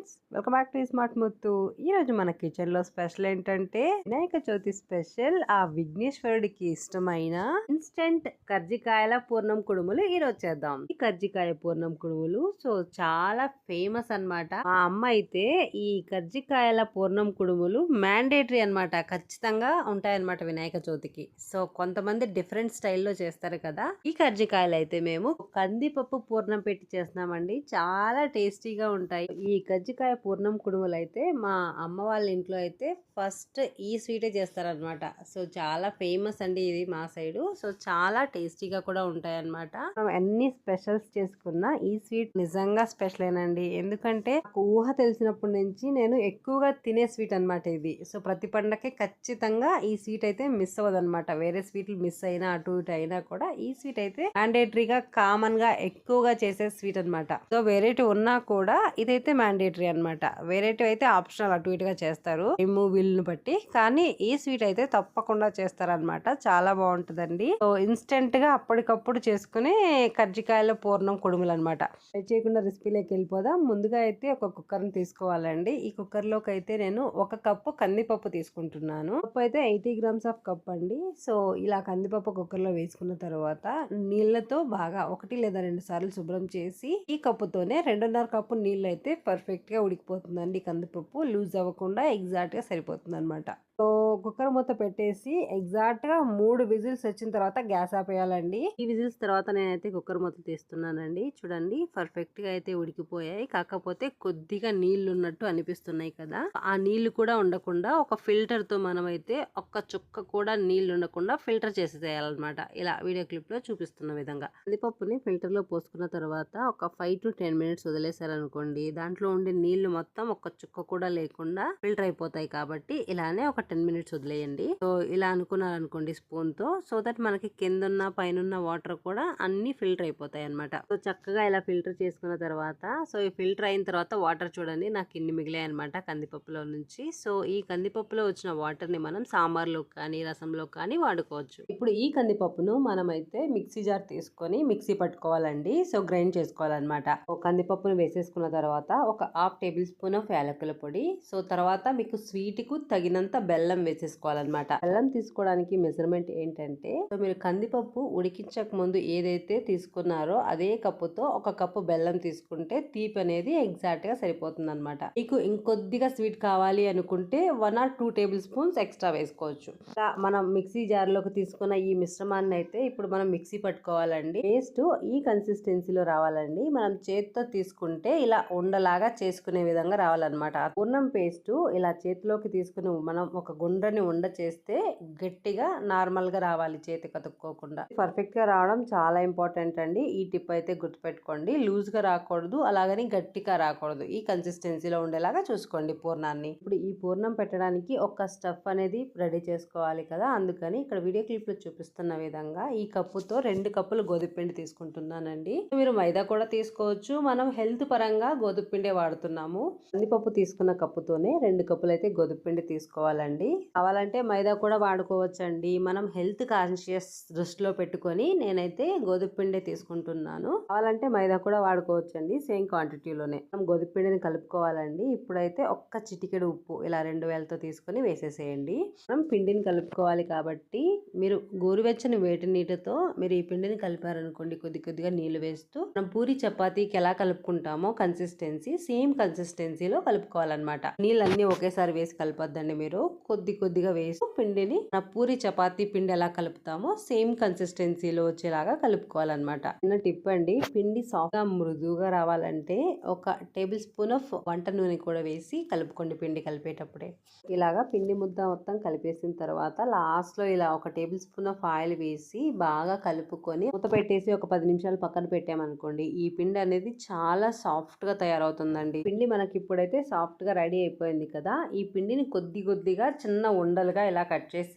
Friends welcome back to smart Muthu. ఈ రోజు మన కిచెన్లో స్పెషల్ ఏంటంటే వినాయక చవితి స్పెషల్ ఆ విఘ్నేశ్వరుడికి ఇష్టమైన ఇన్స్టెంట్ కర్జికాయల పూర్ణం కుడుములు ఈ రోజు చేద్దాం. ఈ కర్జికాయ పూర్ణం కుడుములు సో చాలా ఫేమస్ అన్నమాట. మా అమ్మ అయితే ఈ కర్జికాయల పూర్ణం కుడుములు మ్యాండేటరీ అన్నమాట. ఖచ్చితంగా ఉంటాయన్నమాట వినాయక చవితికి. సో కొంతమంది డిఫరెంట్ స్టైల్లో చేస్తారు కదా. ఈ కర్జికాయలు అయితే మేము కందిపప్పు పూర్ణం పెట్టి చేస్తున్నామండి. చాలా టేస్టీగా ఉంటాయి. ఈ కజ్జికాయ పూర్ణం కుడుములు అయితే మా అమ్మ వాళ్ళ ఇంట్లో అయితే ఫస్ట్ ఈ స్వీటే చేస్తారనమాట సో చాలా ఫేమస్ అండి ఇది మా సైడు. సో చాలా టేస్టీగా కూడా ఉంటాయన్నమాట. మనం ఎన్ని స్పెషల్స్ చేసుకున్న ఈ స్వీట్ నిజంగా స్పెషల్ ఏనండి ఎందుకంటే ఊహ తెలిసినప్పటి నుంచి నేను ఎక్కువగా తినే స్వీట్ అన్నమాట ఇది. సో ప్రతి పండగకి ఖచ్చితంగా ఈ స్వీట్ అయితే మిస్ అవ్వదు అనమాట వేరే స్వీట్లు మిస్ అయినా అటు ఇటు అయినా కూడా ఈ స్వీట్ అయితే మ్యాండేటరీగా కామన్గా ఎక్కువగా చేసే స్వీట్ అన్నమాట. సో వెరైటీ ఉన్నా కూడా ఇదైతే మ్యాండేటరీ. అన్నమాట. వెరైటీ అయితే ఆప్షనల్ అటు ఇటుగా చేస్తారు. ఏమో వీళ్ళని బట్టి. కానీ ఈ స్వీట్ అయితే తప్పకుండా చేస్తారనమాట చాలా బాగుంటుందండి. సో ఇన్స్టెంట్గా అప్పటికప్పుడు చేసుకునే కజ్జికాయల పూర్ణం కుడుములు అనమాట చేయకుండా రెసిపీలోకి వెళ్ళిపోదాం. ముందుగా అయితే ఒక కుక్కర్ని తీసుకోవాలండి. ఈ కుక్కర్లోకి అయితే నేను ఒక కప్పు కందిపప్పు తీసుకుంటున్నాను. కప్పు అయితే ఎయిటీ గ్రామ్స్ ఆఫ్ కప్ అండి. సో ఇలా కందిపప్పు కుక్కర్లో వేసుకున్న తర్వాత నీళ్ళతో బాగా ఒకటి లేదా రెండు సార్లు శుభ్రం చేసి ఈ కప్పుతోనే రెండున్నర కప్పు నీళ్ళు అయితే పర్ఫెక్ట్ గా ఉడికిపోతుందండి కందిపప్పు. లూజ్ అవ్వకుండా ఎగ్జాక్ట్గా సరిపోతుంది అనమాట సో కుక్కర్ మూత పెట్టేసి ఎగ్జాక్ట్గా మూడు విజిల్స్ వచ్చిన తర్వాత గ్యాస్ ఆపేయాలండి. ఈ విజిల్స్ తర్వాత నేనైతే కుక్కర్ మూత తీస్తున్నానండి. చూడండి పర్ఫెక్ట్గా అయితే ఉడికిపోయాయి. కాకపోతే కొద్దిగా నీళ్ళు ఉన్నట్టు అనిపిస్తున్నాయి కదా. ఆ నీళ్ళు కూడా ఉండకుండా ఒక ఫిల్టర్తో మనం అయితే ఒక్క చుక్క కూడా నీళ్ళు ఉండకుండా ఫిల్టర్ చేసేయాలన్నమాట ఇలా వీడియో క్లిప్లో చూపిస్తున్న విధంగా. కందిపప్పుని ఫిల్టర్లో పోసుకున్న తర్వాత ఒక ఫైవ్ టు టెన్ మినిట్స్ వదిలేసారనుకోండి దాంట్లో ఉండే నీళ్ళు మొత్తం ఒక్క చుక్క కూడా లేకుండా ఫిల్టర్ అయిపోతాయి కాబట్టి ఇలానే ఒక టెన్ మినిట్స్ వదిలేయండి. సో ఇలా అనుకున్నారనుకోండి స్పూన్తో సో దట్ మనకి కింద ఉన్న పైన వాటర్ కూడా అన్ని ఫిల్టర్ అయిపోతాయి అనమాట సో చక్కగా ఇలా ఫిల్టర్ చేసుకున్న తర్వాత సో ఈ ఫిల్టర్ అయిన తర్వాత వాటర్ చూడండి నాకు ఇన్ని మిగిలాయి అనమాట కందిపప్పులో నుంచి. సో ఈ కందిపప్పులో వచ్చిన వాటర్ని మనం సాంబార్లో కానీ రసంలో కానీ వాడుకోవచ్చు. ఇప్పుడు ఈ కందిపప్పును మనమైతే మిక్సీ జార్ తీసుకొని మిక్సీ పట్టుకోవాలండి. సో గ్రైండ్ చేసుకోవాలన్నమాట. ఒక కందిపప్పును వేసేసుకున్న తర్వాత ఒక హాఫ్ టేబుల్ స్పూన్ ఆఫ్ యాలకుల పొడి. సో తర్వాత మీకు స్వీట్కు తగినంత బెల్లం వేసేసుకోవాలన్నమాట. బెల్లం తీసుకోవడానికి మెజర్మెంట్ ఏంటంటే మీరు కందిపప్పు ఉడికించక ముందు ఏదైతే తీసుకున్నారో అదే కప్పుతో ఒక కప్పు బెల్లం తీసుకుంటే తీపి అనేది ఎగ్జాక్ట్గా సరిపోతుంది అనమాట మీకు ఇంకొద్దిగా స్వీట్ కావాలి అనుకుంటే one or two tablespoons extra వేసుకోవచ్చు. ఇలా మనం మిక్సీ జార్లోకి తీసుకున్న ఈ మిశ్రమాన్ని అయితే ఇప్పుడు మనం మిక్సీ పట్టుకోవాలండి. పేస్ట్ ఈ కన్సిస్టెన్సీలో రావాలండి. మనం చేతితో తీసుకుంటే ఇలా ఉండలాగా చేసుకునే విధంగా రావాలన్నమాట. పూర్ణం పేస్ట్ ఇలా చేతిలోకి తీసుకుని మనం ఒక గుండ్రని ఉండ చేస్తే గట్టిగా నార్మల్గా రావాలి చేతి కతుక్కోకుండా. పర్ఫెక్ట్గా రావడం చాలా ఇంపార్టెంట్ అండి. ఈ టిప్ అయితే గుర్తుపెట్టుకోండి. లూజ్గా రాకూడదు అలాగని గట్టిగా రాకూడదు. ఈ కన్సిస్టెన్సీలో ఉండేలాగా చూసుకోండి పూర్ణాన్ని. ఇప్పుడు ఈ పూర్ణం పెట్టడానికి ఒక స్టఫ్ అనేది రెడీ చేసుకోవాలి కదా! అందుకని ఇక్కడ వీడియో క్లిప్లో చూపిస్తున్న విధంగా ఈ కప్పుతో రెండు కప్పులు గోధుమపిండి తీసుకుంటున్నానండి. మీరు మైదా కూడా తీసుకోవచ్చు. మనం హెల్త్ పరంగా గోధుమపిండే వాడుతున్నాము. కందిపప్పు తీసుకున్న కప్పుతోనే రెండు కప్పులు అయితే గోధుమ తీసుకోవాలండి. తీసుకోవాలండి కావాలంటే మైదా కూడా వాడుకోవచ్చండి. మనం హెల్త్ కాన్షియస్ దృష్టిలో పెట్టుకొని నేనైతే గోధుమ పిండి తీసుకుంటున్నాను. కావాలంటే మైదా కూడా వాడుకోవచ్చండి సేమ్ క్వాంటిటీలోనే మనం గోధుమ పిండిని కలుపుకోవాలండి. ఇప్పుడైతే ఒక్క చిటికెడు ఉప్పు ఇలా రెండు వేలతో తీసుకొని వేసేసేయండి. మనం పిండిని కలుపుకోవాలి కాబట్టి మీరు గోరువెచ్చని వేటి నీటితో మీరు ఈ పిండిని కలిపారనుకోండి కొద్ది కొద్దిగా నీళ్ళు వేస్తూ మనం పూరి చపాతీకి ఎలా కలుపుకుంటామో కన్సిస్టెన్సీ సేమ్ కన్సిస్టెన్సీలో కలుపుకోవాలన్నమాట. నీళ్ళన్నీ ఒకేసారి వేసి కలపొద్దండి మీరు. కొద్ది కొద్దిగా వేసి పిండిని మన పూరి చపాతీ పిండి ఎలా కలుపుతామో సేమ్ కన్సిస్టెన్సీలో వచ్చేలాగా కలుపుకోవాలన్నమాట. చిన్న టిప్ అండి పిండి సాఫ్ట్గా మృదువుగా రావాలంటే ఒక టేబుల్ స్పూన్ ఆఫ్ వంట నూనె కూడా వేసి కలుపుకోండి పిండి కలిపేటప్పుడే. ఇలాగా పిండి ముద్ద మొత్తం కలిపేసిన తర్వాత లాస్ట్లో ఇలా ఒక టేబుల్ స్పూన్ ఆఫ్ ఆయిల్ వేసి బాగా కలుపుకొని మూత పెట్టేసి ఒక పది నిమిషాలు పక్కన పెట్టామనుకోండి ఈ పిండి అనేది చాలా సాఫ్ట్గా తయారవుతుందండి. పిండి మనకి ఇప్పుడైతే సాఫ్ట్గా రెడీ అయిపోయింది కదా ఈ పిండిని కొద్ది కొద్దిగా చిన్న ఉండలుగా ఇలా కట్ చేసి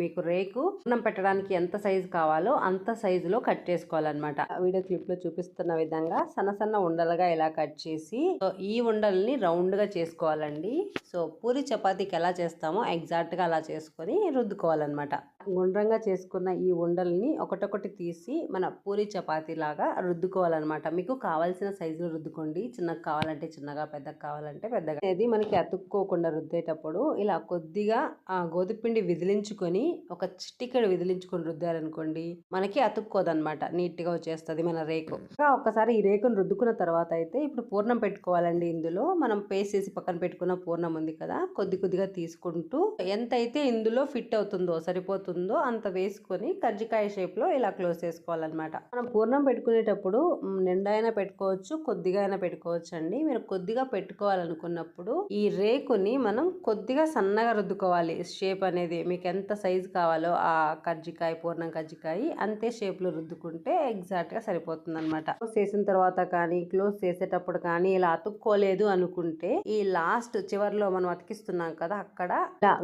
మీకు రేకు అన్నం పెట్టడానికి ఎంత సైజు కావాలో అంత సైజులో కట్ చేసుకోవాలన్నమాట. వీడియో క్లిప్లో చూపిస్తున్న విధంగా సన్న సన్న ఉండలుగా ఇలా కట్ చేసి సో ఈ ఉండల్ని రౌండ్గా చేసుకోవాలండి. సో పూరి చపాతీకి ఎలా చేస్తామో ఎగ్జాక్ట్గా అలా చేసుకొని రుద్దుకోవాలన్నమాట. గుండ్రంగా చేసుకున్న ఈ ఉండల్ని ఒకటొకటి తీసి మన పూరి చపాతీ లాగా రుద్దుకోవాలన్నమాట. మీకు కావాల్సిన సైజులో రుద్దుకోండి. చిన్నగా కావాలంటే చిన్నగా పెద్దగా కావాలంటే పెద్దగా. అనేది మనకి అతుక్కోకుండా రుద్దేటప్పుడు ఇలా కొద్దిగా ఆ గోధుపిండి విదిలించుకొని ఒక చిటికెడు విదిలించుకొని రుద్దారనుకోండి మనకి అతుక్కోదనమాట నీట్గా వచ్చేస్తుంది మన రేకు. ఇంకా ఒక్కసారి ఈ రేకును రుద్దుకున్న తర్వాత అయితే ఇప్పుడు పూర్ణం పెట్టుకోవాలండి ఇందులో. మనం పేస్ట్ చేసి పక్కన పెట్టుకున్న పూర్ణం ఉంది కదా కొద్ది కొద్దిగా తీసుకుంటూ ఎంతైతే ఇందులో ఫిట్ అవుతుందో సరిపోతుందో ఉందో అంత వేసుకొని కజ్జికాయ షేప్లో ఇలా క్లోజ్ చేసుకోవాలన్నమాట. మనం పూర్ణం పెట్టుకునేటప్పుడు నిండా అయినా పెట్టుకోవచ్చు కొద్దిగా అయినా పెట్టుకోవచ్చు అండి మీరు కొద్దిగా పెట్టుకోవాలనుకున్నప్పుడు ఈ రేకుని మనం కొద్దిగా సన్నగా రుద్దుకోవాలి. షేప్ అనేది మీకు ఎంత సైజు కావాలో ఆ కజ్జికాయ పూర్ణం కజ్జికాయ అంతే షేప్లో రుద్దుకుంటే ఎగ్జాక్ట్గా సరిపోతుంది అనమాట క్లోజ్ చేసిన తర్వాత కానీ క్లోజ్ చేసేటప్పుడు కానీ ఇలా అతుక్కోలేదు అనుకుంటే ఈ లాస్ట్ చివర్లో మనం అతికిస్తున్నాం కదా అక్కడ.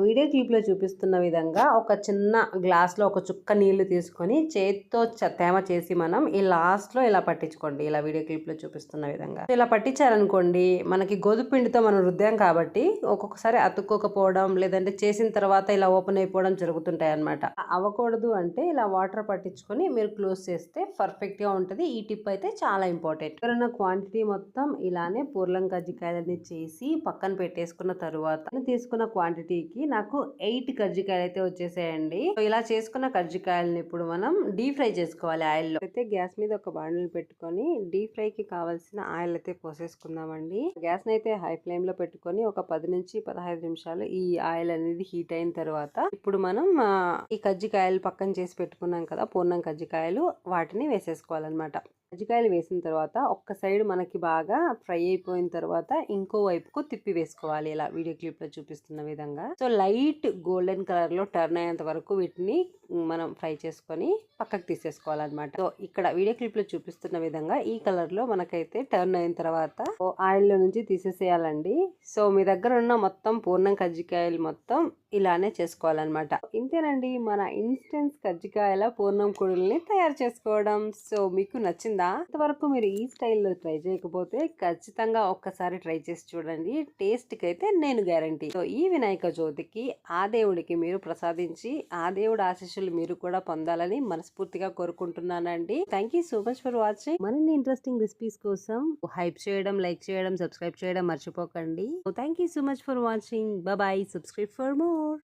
వీడియో క్లిప్లో చూపిస్తున్న విధంగా ఒక చిన్న చిన్న గ్లాస్లో ఒక చుక్క నీళ్ళు తీసుకొని చేతితో చ- తేమ చేసి మనం ఈ లాస్ట్లో ఇలా పట్టించుకోండి. ఇలా వీడియో క్లిప్లో చూపిస్తున్న విధంగా. ఇలా పట్టించారనుకోండి మనకి గోధుపిండితో మనం రుద్దాం కాబట్టి ఒక్కొక్కసారి అతుక్కోకపోవడం లేదంటే చేసిన తర్వాత ఇలా ఓపెన్ అయిపోవడం జరుగుతుంటాయి అనమాట అవ్వకూడదు అంటే ఇలా వాటర్ పట్టించుకొని మీరు క్లోజ్ చేస్తే పర్ఫెక్ట్గా ఉంటుంది. ఈ టిప్ అయితే చాలా ఇంపార్టెంట్. ఎవరైనా క్వాంటిటీ మొత్తం ఇలానే పూర్లం కజ్జికాయలని చేసి పక్కన పెట్టేసుకున్న తరువాత తీసుకున్న క్వాంటిటీకి నాకు ఎయిట్ కజ్జికాయలు అయితే వచ్చేసాయండి. ఇలా చేసుకున్న కజ్జికాయలను ఇప్పుడు మనం డీప్ ఫ్రై చేసుకోవాలి ఆయిల్లో. అయితే గ్యాస్ మీద ఒక బాండిల్ పెట్టుకొని డీప్ ఫ్రై కి కావాల్సిన ఆయిల్ అయితే పోసేసుకుందామండి. గ్యాస్ అయితే హై ఫ్లేమ్లో పెట్టుకొని ఒక పది నుంచి పదహైదు నిమిషాలు ఈ ఆయిల్ అనేది హీట్ అయిన తర్వాత ఇప్పుడు మనం ఈ కజ్జికాయలు పక్కన చేసి పెట్టుకున్నాం కదా పూర్ణం కజ్జికాయలు వాటిని వేసేసుకోవాలన్నమాట. కజ్జికాయలు వేసిన తర్వాత ఒక్క సైడ్ మనకి బాగా ఫ్రై అయిపోయిన తర్వాత ఇంకో వైపుకు తిప్పి వేసుకోవాలి. ఇలా వీడియో క్లిప్లో చూపిస్తున్న విధంగా. సో లైట్ గోల్డెన్ కలర్లో టర్న్ అయ్యేంత వరకు వీటిని మనం ఫ్రై చేసుకొని పక్కకు తీసేసుకోవాలన్నమాట. సో ఇక్కడ వీడియో క్లిప్లో చూపిస్తున్న విధంగా ఈ కలర్లో మనకైతే టర్న్ అయిన తర్వాత ఆయిల్లో నుంచి తీసేసేయాలండి. సో మీ దగ్గర ఉన్న మొత్తం పూర్ణం కజ్జికాయలు మొత్తం ఇలానే చేసుకోవాలన్నమాట. ఇంతేనండి మన ఇన్స్టెంట్ కజ్జికాయల పూర్ణం కుడుల్ని తయారు చేసుకోవడం. సో మీకు నచ్చిందా? ఇంతవరకు మీరు ఈ స్టైల్లో ట్రై చేయకపోతే ఖచ్చితంగా ఒక్కసారి ట్రై చేసి చూడండి. టేస్ట్కి అయితే నేను గ్యారంటీ. సో ఈ వినాయక చవితికి ఆ దేవుడికి మీరు ప్రసాదించి ఆ దేవుడు దేవుడి ఆశీస్సులు మీరు కూడా పొందాలని మనస్ఫూర్తిగా కోరుకుంటున్నానండి. Thank you so much for watching మరిన్ని ఇంట్రెస్టింగ్ రెసిపీస్ కోసం హైప్ చేయడం లైక్ చేయడం సబ్స్క్రైబ్ చేయడం మర్చిపోకండి. Thank you so much for watching bye subscribe for more